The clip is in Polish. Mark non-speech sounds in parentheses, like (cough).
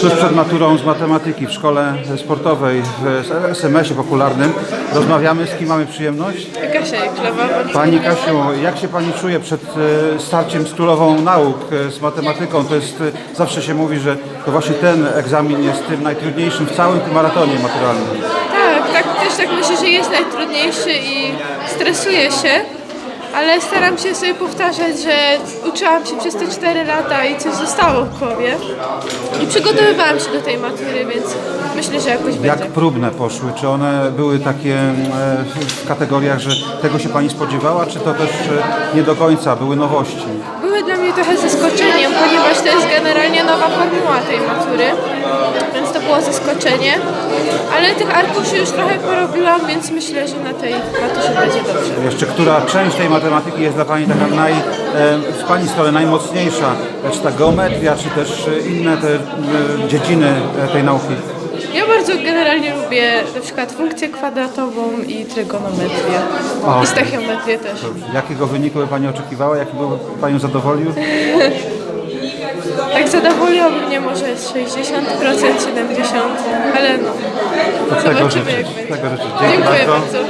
tuż przed maturą z matematyki w szkole sportowej w SMS-ie popularnym. Rozmawiamy, z kim mamy przyjemność? Kasia Jeklewa. Pani Kasiu, jak się Pani czuje przed e, starciem z królową nauk, e, z matematyką? To jest, e, zawsze się mówi, że to właśnie ten egzamin jest tym najtrudniejszym w całym tym maratonie maturalnym. Tak, tak, też tak myślę, że jest najtrudniejszy i stresuję się, ale staram się sobie powtarzać, że uczyłam się przez te 4 lata i coś zostało w głowie. I przygotowywałam się do tej matury, więc myślę, że jakoś Jak będzie. próbne poszły? Czy one były takie e, w kategoriach, że tego się Pani spodziewała, czy to też e, nie do końca były nowości? Były dla mnie trochę zaskoczeniem, ponieważ to jest generalnie nowa formuła tej matury, więc to było zaskoczenie. Ale tych arkuszy już trochę porobiłam, więc myślę, że na tej maturze będzie dobrze. Jeszcze która część tej matematyki jest dla Pani taka naj, e, z Pani strony najmocniejsza? Czy ta geometria, czy też e, inne te e, dziedziny tej nauki? Ja bardzo generalnie lubię na przykład funkcję kwadratową i trygonometrię. O. I stachiometrię też. Jakiego wyniku by Pani oczekiwała? Jaki by Panią zadowolił? (laughs) Tak zadowoliłoby mnie może jest 60%, 70%, ale no. Tego Zobaczymy, jak będzie. Tego. Dzięki Dziękuję bardzo. bardzo.